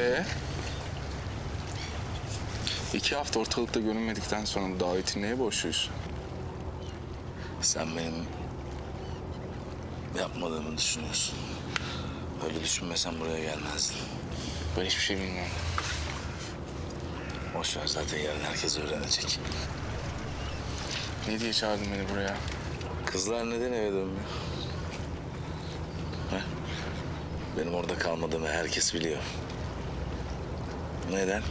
Ee? İki hafta ortalıkta görünmedikten sonra daveti neye borçluyuz? Sen benim yapmadığımı düşünüyorsun. Öyle düşünmesen buraya gelmezdin. Ben hiçbir şey bilmiyorum. Boş ver zaten yarın herkes öğrenecek. Ne diye çağırdın beni buraya? Kızlar neden eve dönmüyor? He? Benim orada kalmadığımı herkes biliyor. Neden?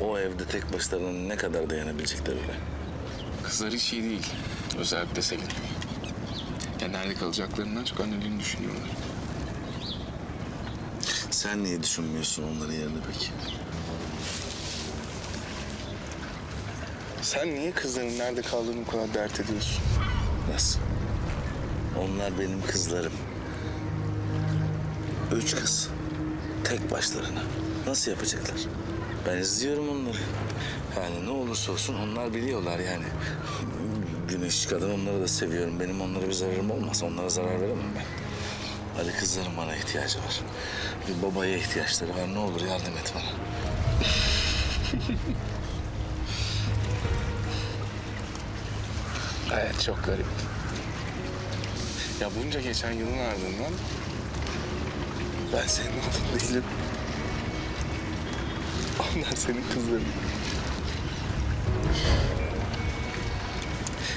O evde tek başlarına ne kadar dayanabilecekler öyle? Kızlar hiç iyi değil. Özellikle Selin. Ya nerede kalacaklarından çok annelerini düşünüyorlar. Sen niye düşünmüyorsun onların yerine peki? Sen niye kızların nerede kaldığını bu kadar dert ediyorsun? Nasıl? Onlar benim kızlarım. Üç kız. Tek başlarına. Nasıl yapacaklar? Ben izliyorum onları. Yani ne olursa olsun onlar biliyorlar yani. Güneş kadın onları da seviyorum. Benim onlara bir zararım olmaz. Onlara zarar veremem ben. Ali kızların bana ihtiyacı var. Bir babaya ihtiyaçları var. Ne olur yardım et bana. Evet çok garip. Ya bunca geçen yılın ardından ben senin oğlun değilim. Onlar senin kızların.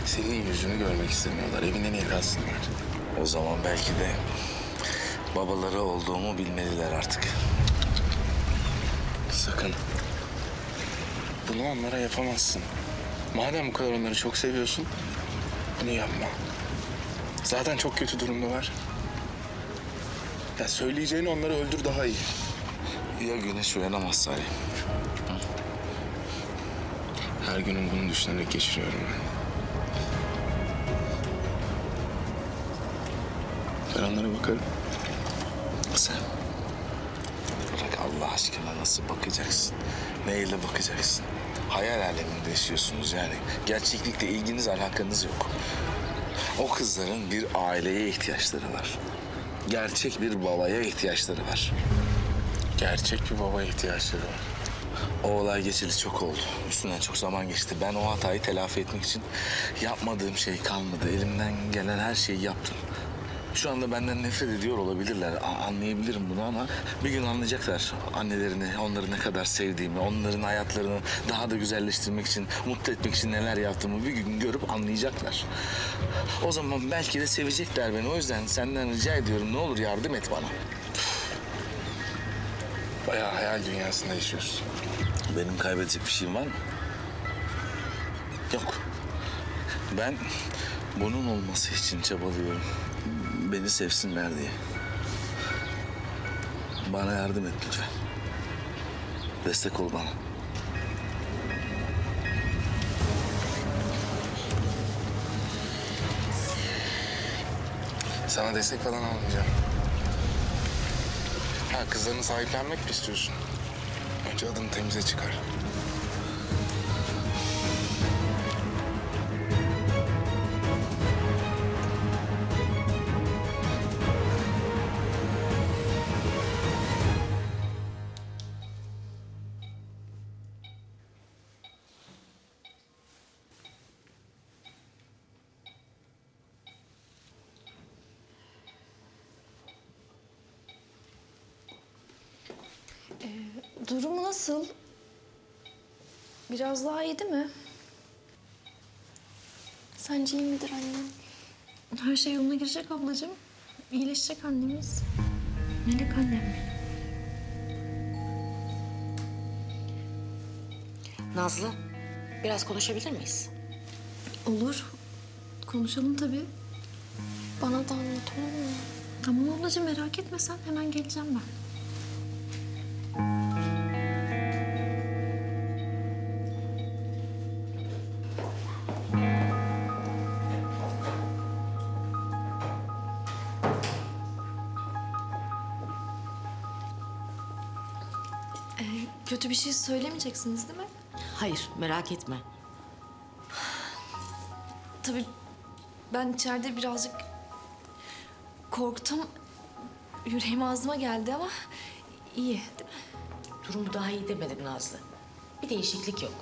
Senin yüzünü görmek istemiyorlar. Evine niye kalsınlar? O zaman belki de babaları olduğumu bilmeliler artık. Sakın. Bunu onlara yapamazsın. Madem bu kadar onları çok seviyorsun, bunu yapma. Zaten çok kötü durumdalar. Ya söyleyeceğini onları öldür daha iyi. Ya güneş uyanamazsa Ali? Her günün bunu düşünerek geçiriyorum ben. Ben onlara bakarım. Sen bırak Allah aşkına nasıl bakacaksın? Neyle bakacaksın? Hayal aleminde yaşıyorsunuz yani. Gerçeklikle ilginiz alakanız yok. O kızların bir aileye ihtiyaçları var. Gerçek bir babaya ihtiyaçları var. Gerçek bir baba ihtiyaçları var. O olay geçeli çok oldu. Üstünden çok zaman geçti. Ben o hatayı telafi etmek için yapmadığım şey kalmadı. Elimden gelen her şeyi yaptım. Şu anda benden nefret ediyor olabilirler. A- anlayabilirim bunu ama bir gün anlayacaklar annelerini, onları ne kadar sevdiğimi, onların hayatlarını daha da güzelleştirmek için, mutlu etmek için neler yaptığımı bir gün görüp anlayacaklar. O zaman belki de sevecekler beni. O yüzden senden rica ediyorum ne olur yardım et bana. Bayağı hayal dünyasında yaşıyorsun. Benim kaybedecek bir şeyim var mı? Yok. Ben bunun olması için çabalıyorum. Beni sevsinler diye. Bana yardım et lütfen. Destek ol bana. Sana destek falan almayacağım. Ha kızlarını sahiplenmek mi istiyorsun? Önce adını temize çıkar. Durumu nasıl? Biraz daha iyi değil mi? Sence iyi midir annem? Her şey yoluna girecek ablacığım. İyileşecek annemiz. Melek annem. Nazlı, biraz konuşabilir miyiz? Olur. Konuşalım tabii. Bana da anlat olur mu? Tamam ablacığım merak etme sen. Hemen geleceğim ben. Kötü bir şey söylemeyeceksiniz değil mi? Hayır, merak etme. Tabii ben içeride birazcık korktum. Yüreğim ağzıma geldi ama iyi değil mi? Durumu daha iyi demedim Nazlı. Bir değişiklik yok.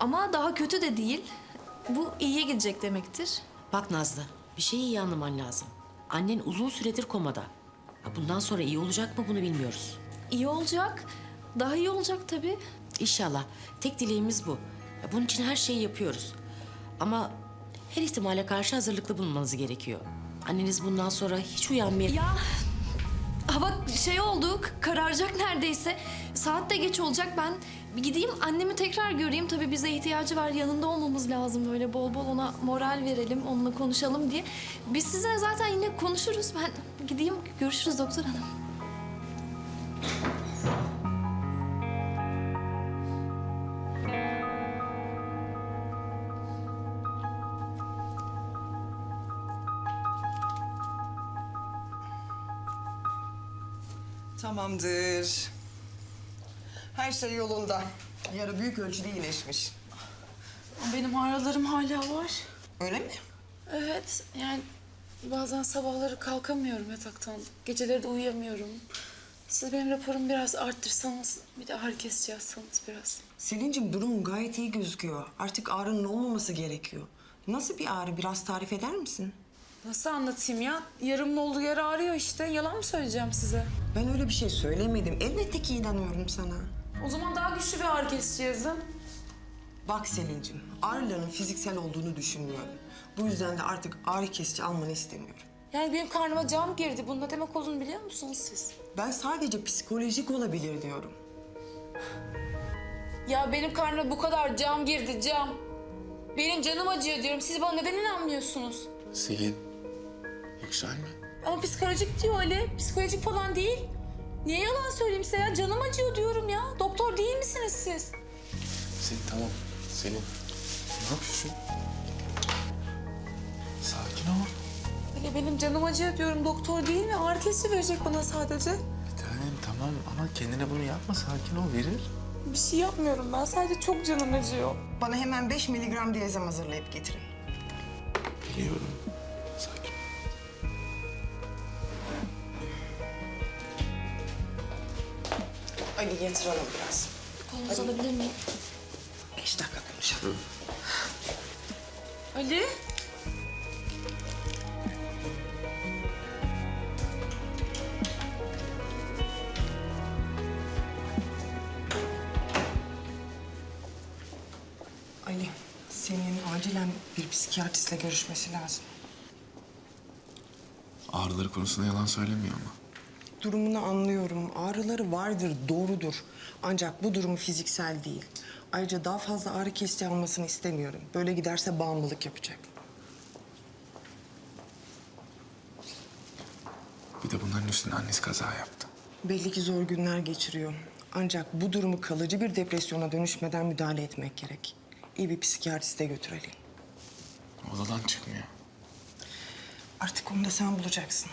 Ama daha kötü de değil. Bu iyiye gidecek demektir. Bak Nazlı, bir şeyi iyi anlaman lazım. Annen uzun süredir komada. Ha, Bundan sonra iyi olacak mı bunu bilmiyoruz. İyi olacak. Daha iyi olacak tabii. İnşallah. Tek dileğimiz bu. Bunun için her şeyi yapıyoruz. Ama her ihtimale karşı hazırlıklı bulunmanız gerekiyor. Anneniz bundan sonra hiç uyanmayabilir. Ya hava şey oldu, kararacak neredeyse. Saat de geç olacak. Ben bir gideyim annemi tekrar göreyim. Tabii bize ihtiyacı var. Yanında olmamız lazım böyle bol bol ona moral verelim, onunla konuşalım diye. Biz sizinle zaten yine konuşuruz. Ben gideyim görüşürüz doktor hanım. Tamamdır. Her şey yolunda. Yara büyük ölçüde iyileşmiş. Benim ağrılarım hala var. Öyle mi? Evet, yani bazen sabahları kalkamıyorum yataktan. Geceleri de uyuyamıyorum. Siz benim raporumu biraz arttırsanız, bir de ağrı kesici yazsanız biraz. Selin'cim durumun gayet iyi gözüküyor. Artık ağrının olmaması gerekiyor. Nasıl bir ağrı? Biraz tarif eder misin? Nasıl anlatayım ya? Yarımın olduğu yer ağrıyor işte. Yalan mı söyleyeceğim size? Ben öyle bir şey söylemedim. Elbette ki inanıyorum sana. O zaman daha güçlü bir ağrı kesici yazın. Bak Selin'cim, ağrıların fiziksel olduğunu düşünmüyorum. Bu yüzden de artık ağrı kesici almanı istemiyorum. Yani benim karnıma cam girdi. Bunun ne demek olduğunu biliyor musunuz siz? Ben sadece psikolojik olabilir diyorum. Ya benim karnıma bu kadar cam girdi, cam. Benim canım acıyor diyorum. Siz bana neden inanmıyorsunuz? Selin. Yükselme. Ama psikolojik diyor Ali. Psikolojik falan değil. Niye yalan söyleyeyim size ya? Canım acıyor diyorum ya. Doktor değil misiniz siz? Selin tamam. Selin. Ne yapıyorsun? Sakin ol. Ali benim canım acıyor diyorum. Doktor değil mi? Ağrı kesici verecek bana sadece. Bir tanem tamam ama kendine bunu yapma. Sakin ol verir. Bir şey yapmıyorum ben. Sadece çok canım acıyor. Bana hemen 5 miligram diyezem hazırlayıp getirin. Biliyorum. Ali yatıralım biraz. Kolunuzu alabilir miyim? Beş dakika konuşalım. Ali? Ali, senin acilen bir psikiyatristle görüşmesi lazım. Ağrıları konusunda yalan söylemiyor ama. Durumunu anlıyorum. Ağrıları vardır, doğrudur. Ancak bu durum fiziksel değil. Ayrıca daha fazla ağrı kesici almasını istemiyorum. Böyle giderse bağımlılık yapacak. Bir de bunların üstüne annesi kaza yaptı. Belli ki zor günler geçiriyor. Ancak bu durumu kalıcı bir depresyona dönüşmeden müdahale etmek gerek. İyi bir psikiyatriste götür Ali. Odadan çıkmıyor. Artık onu da sen bulacaksın.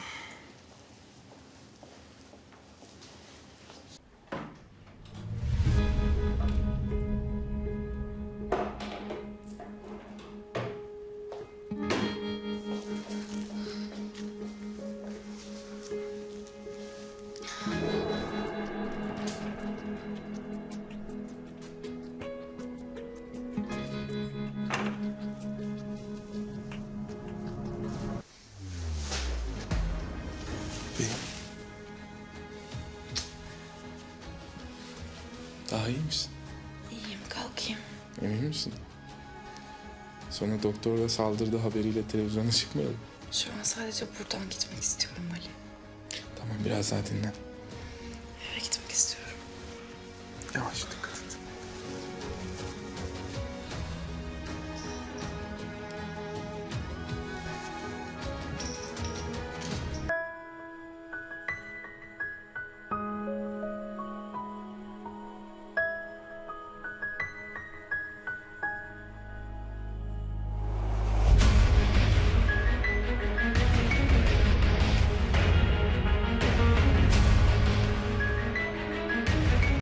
İyi misin? İyiyim kalkayım. Emin misin? Sonra doktor da saldırdı haberiyle televizyona çıkmayalım. Şu an sadece buradan gitmek istiyorum Ali. Tamam biraz daha dinlen. Eve gitmek istiyorum. Yavaş.